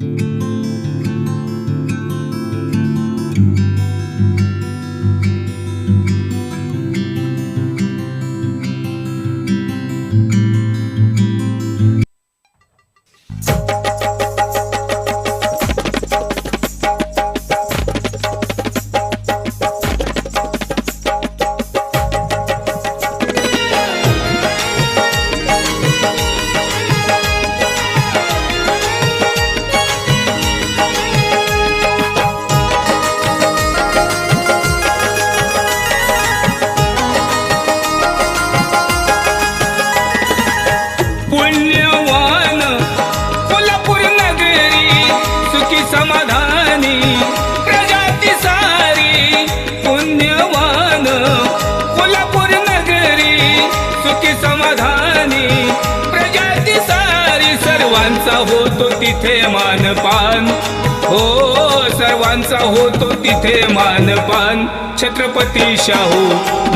पुण्यवान तिथे मानपान. हो सर्वांचा होतो तिथे मानपान. छत्रपती शाहू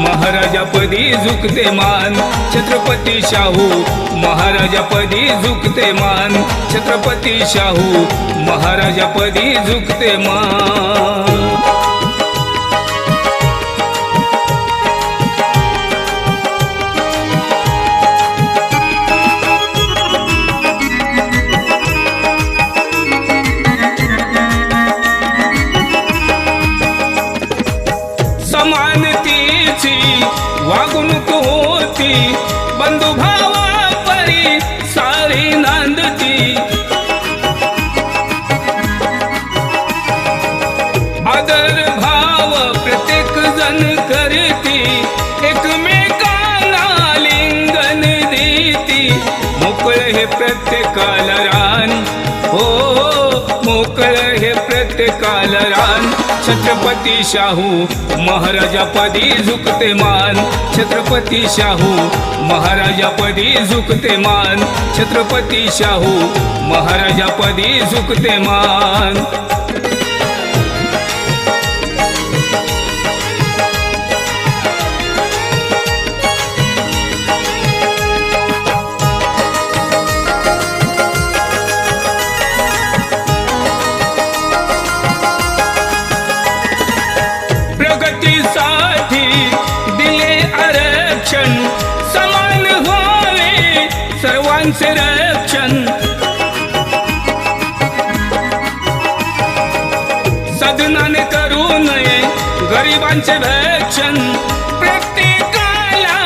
महाराजापदी झुकते मान. छत्रपती शाहू महाराजापदी झुकते मान. छत्रपती शाहू महाराजापदी झुकते मान. समानतेची वागणूक होती बंधुभावा परी सारी नांदती. आदर भाव प्रत्येक जण करती एकमेकाला लिंगन देती. मोकळे हे प्रत्येकाला रान हो मोकळ हे प्रत्येकाला रान. छत्रपती शाहू महाराजापदी झुकते मान. छत्रपती शाहू महाराजापदी झुकते मान. छत्रपती शाहू महाराजापदी झुकते मान. सर्वांचे रक्षण सदनाने करू नये गरिबांचे भक्षण प्रत्येकाला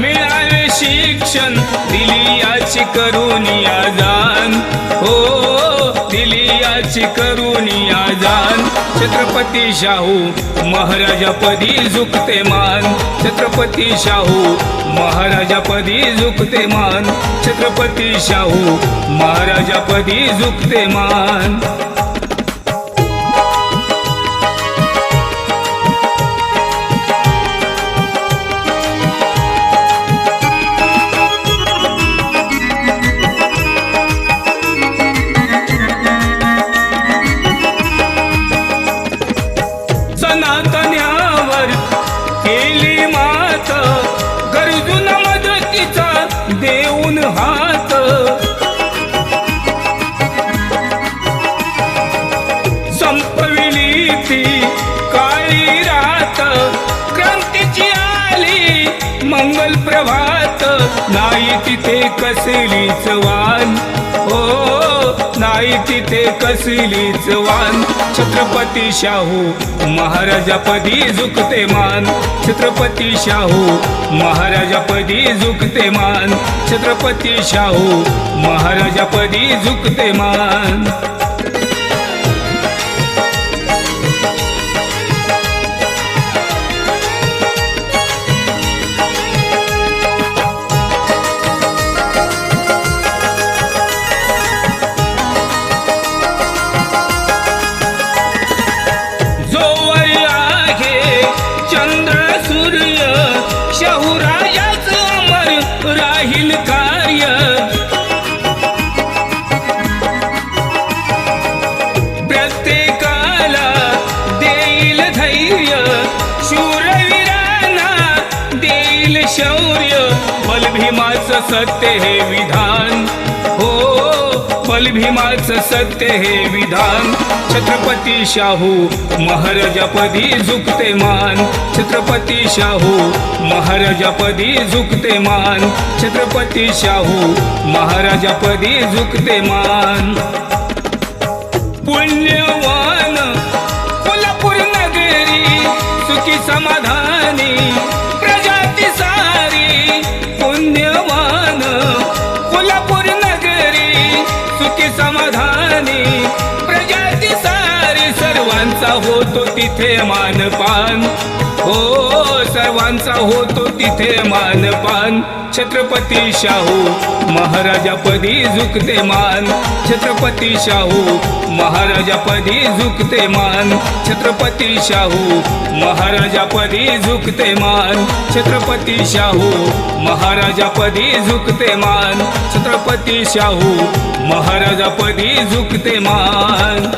मिळावे शिक्षण. दिली याची करून जाण हो त्याची करुणी आजान. छत्रपती शाहू महाराजापदी झुकते मान. छत्रपती शाहू महाराजापदी झुकते मान. छत्रपती शाहू महाराजापदी झुकते मान. सनातन्यावर केली मात गरजून मदतीचा देऊन हात. संपविली ती काळी रात क्रांतीची आली मंगल प्रभात. नाही तिथे कसलीच वान. आई तिथे कसलीच वान? छत्रपती शाहू महाराजापदी झुकते मान. छत्रपती शाहू महाराजापदी झुकते मान. छत्रपती शाहू महाराजापदी झुकते मान. शौर्य बलभीमाचं सत्य हे विधान. हो बलभीमाचं सत्य हे विधान. छत्रपती शाहू महाराजापदी झुकते मान. छत्रपती शाहू महाराजापदी झुकते मान. छत्रपती शाहू महाराजापदी झुकते मान. पुण्यवान की समाधानी. प्रजाती सारी सर्वांचा होतो तिथे मानपान. हो सर्वांचा होतो तिथे मानपान. छत्रपती शाहू महाराजापदी झुकते मान. छत्रपती शाहू महाराजापदी झुकते मान. छत्रपती शाहू महाराजापदी झुकते मान. छत्रपती शाहू महाराजापदी झुकते मान. छत्रपती शाहू महाराजापदी झुकते मान.